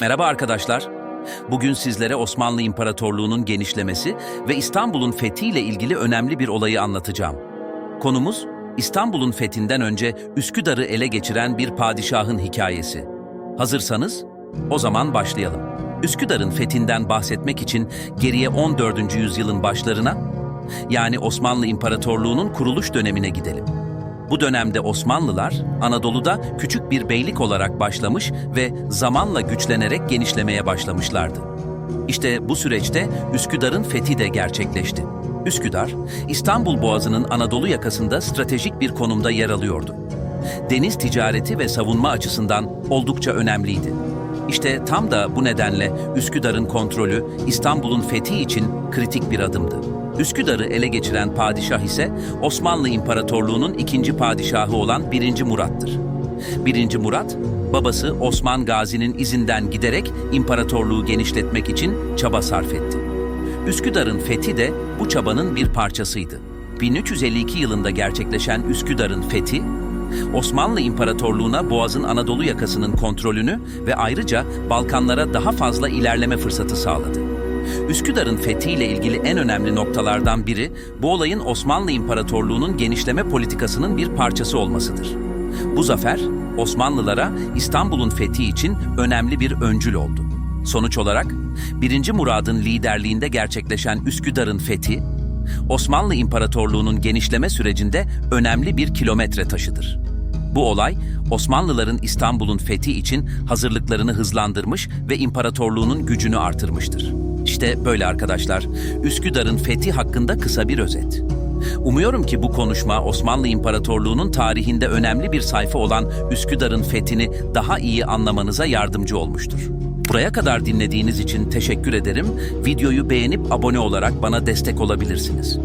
Merhaba arkadaşlar. Bugün sizlere Osmanlı İmparatorluğu'nun genişlemesi ve İstanbul'un fethiyle ilgili önemli bir olayı anlatacağım. Konumuz, İstanbul'un fethinden önce Üsküdar'ı ele geçiren bir padişahın hikayesi. Hazırsanız, o zaman başlayalım. Üsküdar'ın fethinden bahsetmek için geriye 14. yüzyılın başlarına, yani Osmanlı İmparatorluğu'nun kuruluş dönemine gidelim. Bu dönemde Osmanlılar Anadolu'da küçük bir beylik olarak başlamış ve zamanla güçlenerek genişlemeye başlamışlardı. İşte bu süreçte Üsküdar'ın fethi de gerçekleşti. Üsküdar, İstanbul Boğazı'nın Anadolu yakasında stratejik bir konumda yer alıyordu. Deniz ticareti ve savunma açısından oldukça önemliydi. İşte tam da bu nedenle Üsküdar'ın kontrolü İstanbul'un fethi için kritik bir adımdı. Üsküdar'ı ele geçiren padişah ise Osmanlı İmparatorluğu'nun ikinci padişahı olan 1. Murat'tır. 1. Murat, babası Osman Gazi'nin izinden giderek imparatorluğu genişletmek için çaba sarf etti. Üsküdar'ın fethi de bu çabanın bir parçasıydı. 1352 yılında gerçekleşen Üsküdar'ın fethi, Osmanlı İmparatorluğu'na Boğaz'ın Anadolu yakasının kontrolünü ve ayrıca Balkanlara daha fazla ilerleme fırsatı sağladı. Üsküdar'ın fethiyle ilgili en önemli noktalardan biri bu olayın Osmanlı İmparatorluğu'nun genişleme politikasının bir parçası olmasıdır. Bu zafer Osmanlılara İstanbul'un fethi için önemli bir öncül oldu. Sonuç olarak 1. Murad'ın liderliğinde gerçekleşen Üsküdar'ın fethi, Osmanlı İmparatorluğu'nun genişleme sürecinde önemli bir kilometre taşıdır. Bu olay, Osmanlıların İstanbul'un fethi için hazırlıklarını hızlandırmış ve imparatorluğunun gücünü artırmıştır. İşte böyle arkadaşlar, Üsküdar'ın fethi hakkında kısa bir özet. Umuyorum ki bu konuşma Osmanlı İmparatorluğu'nun tarihinde önemli bir sayfa olan Üsküdar'ın fethini daha iyi anlamanıza yardımcı olmuştur. Buraya kadar dinlediğiniz için teşekkür ederim. Videoyu beğenip abone olarak bana destek olabilirsiniz.